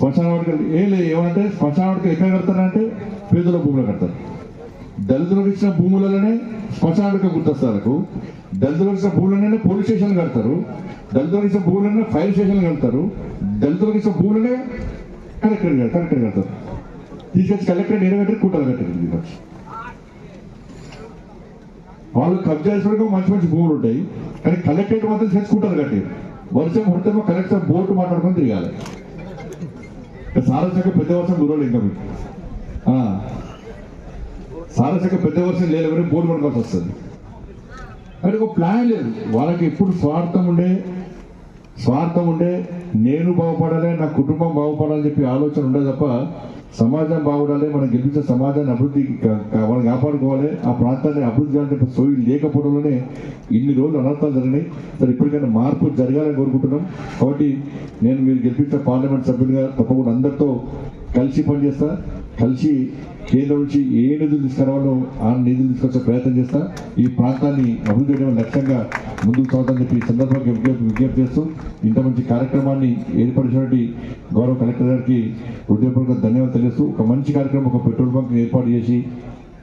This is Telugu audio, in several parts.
శ్మశాన వాటికలు ఏం లేదు ఏమంటే శ్మశాన వాటికలు ఎక్కడ కడతారంటే పేదల భూములు కడతారు. దళితులకు ఇచ్చిన భూములలోనే శ్మశాన వాటిక గుర్తొస్తారు దళితులకు ఇచ్చిన భూములనే పోలీస్ స్టేషన్ కడతారు. దళితులకు ఇచ్చిన భూములనే ఫైర్ స్టేషన్ కడతారు. దళితులకు ఇచ్చిన భూములనే కలెక్టర్ కలెక్టర్ కడతారు. తీసుకొచ్చి కలెక్టర్ నిలబెట్టి కూటలు కట్టారు తీసుకొచ్చి వాళ్ళు కబ్జా చేసుకోవడానికి మంచి మంచి భూములు ఉంటాయి. కానీ కలెక్టరేట్ మాత్రం చేసుకుంటారు కట్టారు వర్షం పడితేమో కలెక్టర్ బోర్డు మాట్లాడుకొని తిరగాలి. సారసక పెద్ద వర్షం గురవలు ఇంకా మీకు. ఆ. సారసక పెద్ద వర్షం లేదు బోర్డు పడుకోవాల్సి వస్తుంది. కానీ ఒక ప్లాన్ లేదు. వాళ్ళకి ఎప్పుడు స్వార్థం ఉండే స్వార్థం ఉండే నేను బాగుపడాలి నా కుటుంబం బాగుపడాలని చెప్పి ఆలోచన ఉండే తప్ప సమాజం బాగుపడాలి మనం గెలిపించే సమాజాన్ని అభివృద్ధి మనం కాపాడుకోవాలి ఆ ప్రాంతాన్ని అభివృద్ధి చేయాలంటే చెప్పి సోయి లేకపోవడంలోనే ఇన్ని రోజులు అనర్థాలు జరిగినాయి. సరే ఇప్పటికైనా మార్పు జరగాలని కోరుకుంటున్నాం. కాబట్టి నేను మీరు గెలిపించిన పార్లమెంట్ సభ్యులుగా తప్పకుండా అందరితో కలిసి పనిచేస్తా. కలిసి కేంద్రం నుంచి ఏ నిధులు తీసుకురావాలో ఆ నిధులు తీసుకొచ్చే ప్రయత్నం చేస్తా. ఈ ప్రాంతాన్ని అభివృద్ధి చేయడం లక్ష్యంగా ముందుకు సాగుతామని చెప్పి సందర్భంగా విజ్ఞప్తి విజ్ఞప్తి చేస్తూ ఇంత మంచి కార్యక్రమాన్ని ఏర్పరిచినటువంటి గౌరవ కలెక్టర్ గారికి హృదయపూర్వక ధన్యవాదాలు తెలియజేస్తూ ఒక మంచి కార్యక్రమం ఒక పెట్రోల్ బంక్ ఏర్పాటు చేసి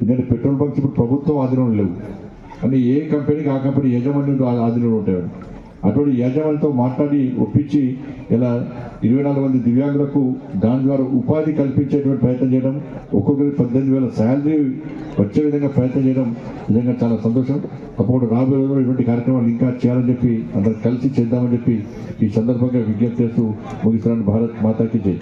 ఎందుకంటే పెట్రోల్ బంక్స్ ఇప్పుడు ప్రభుత్వం ఆధీనంలో లేవు. కానీ ఏ కంపెనీకి ఆ కంపెనీ యజమానులు ఆధీనంలో ఉంటాయి అటువంటి యజమానితో మాట్లాడి ఒప్పించి ఇలా ఇరవై నాలుగు మంది దివ్యాంగులకు దాని ద్వారా ఉపాధి కల్పించేటువంటి ప్రయత్నం చేయడం ఒక్కొక్కరికి పద్దెనిమిది వేల శాలరీ వచ్చే విధంగా ప్రయత్నం చేయడం నిజంగా చాలా సంతోషం. తప్పకుండా రాబోయే రోజుల్లో ఇటువంటి కార్యక్రమాలు ఇంకా చేయాలని చెప్పి అందరు కలిసి చేద్దామని చెప్పి ఈ సందర్భంగా విజ్ఞప్తి చేస్తూ ముగిస్తున్నాను. భారత్ మాతాకి జై.